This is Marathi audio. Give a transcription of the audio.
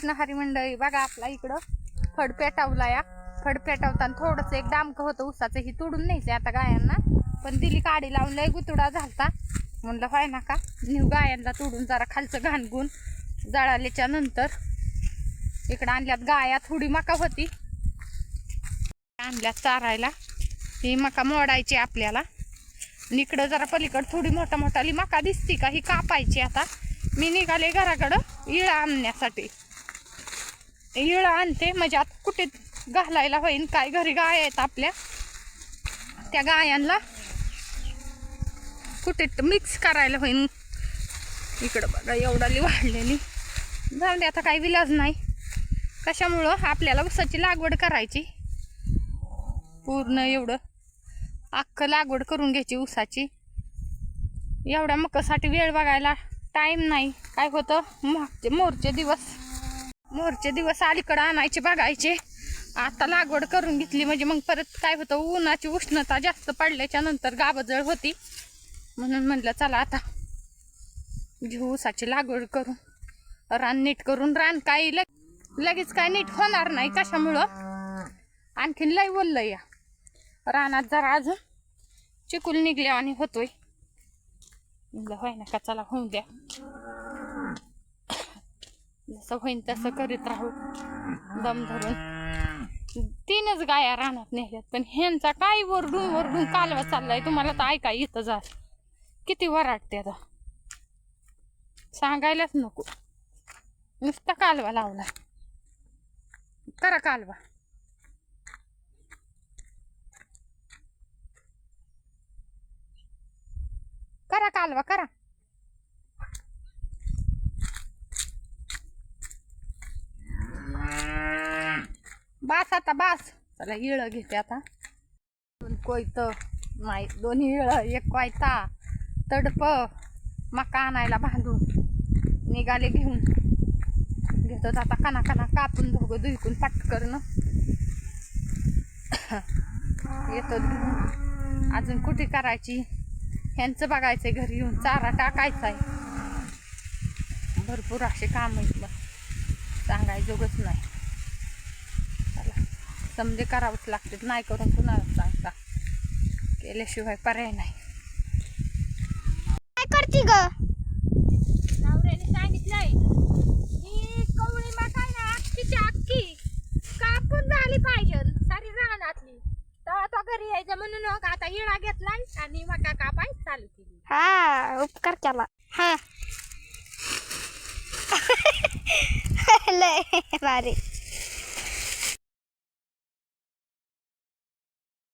कृष्ण हरी मंडळी बघा आपला इकडं फड पेटावला या. फड पेटावताना थोडंसं एक डामकं होतं उसाचं ही तोडून न्यायचं आता गायांना. पण दिली काडी लावून लय गुतुडा झालता. म्हणलं व्हाय ना का? न्यू गायांना तोडून जरा खालचं घाणगून जळाल्याच्या नंतर. इकडं आणल्यात गाया थोडी मका होती. आणल्यात चारायला. ही मका मोडायची आपल्याला. आणि इकडं जरा पलीकडं थोडी मोठा मोठाली मका दिसती का? ही कापायची आता. मी निघाले घराकडं इळा आणण्यासाठी. येळ आणते. म्हणजे आता कुठे घालायला होईन काय घरी गाय आहेत आपल्या. त्या गायांना कुठे मिक्स करायला होईन. इकडं बघा एवढाली वाढलेली. जाऊ दे आता काही विलाज नाही. कशामुळं आपल्याला ऊसाची लागवड करायची? पूर्ण एवढं अख्खं लागवड करून घ्यायची ऊसाची एवढ्या मकासाठी वेळ बघायला टाईम नाही. काय होतं? मागचे मोरचे दिवस. मोरचे दिवस अलीकडं आणायचे बघायचे. आता लागवड करून घेतली म्हणजे मग परत काय होतं उन्हाची उष्णता जास्त पडल्याच्या नंतर गाबजळ होती. म्हणून म्हणलं चला आता घेऊ ऊसाची लागवड करून. रान नीट करून रान काही लग लगेच काय नीट होणार नाही कशामुळं? आणखीन लय बोललं या. रानात जरा अजून चिकूल निघल्या आणि होतोय. म्हणलं होय ना का चला होऊन द्या. जसं होईन तसं करीत राहू. दम धरून. तीनच गाया रानात नेल्यात पण ह्यांचा काय वरडून वरडून कालवा चाललाय तुम्हाला तर ऐका येतं जा. किती वराटते आता. सांगायलाच नको. नुसता कालवा लावला. करा कालवा. करा कालवा करा. बास आता बास. चला इळ घेते आता. दोन कोयत नाही दोन इळ एक कोयता तडप मका आणायला बांधून निघाले घेऊन. घेतात आता काना काना कापून दोघं दुईकून पटकरनं येतात घेऊन. अजून कुठे करायची? ह्यांचं बघायचंय घरी येऊन. चारा टाकायचा आहे भरपूर असे काम आहेत सांगायजोगच नाही. समजे करावंच लागते. नाही करून कुणाला सांगता केल्याशिवाय पर्याय नाही. काय करती ग? नवऱ्याने सांगितलंय. ही कवळी ना अख्खीची अख्खी कापून झाली पाहिजे. सारी रानातली. तेव्हा तो घरी यायचं म्हणून मग आता हिळा घेतलाय आणि मका कापाय चालू केली. हा उपकार केला. हा. लय भारी.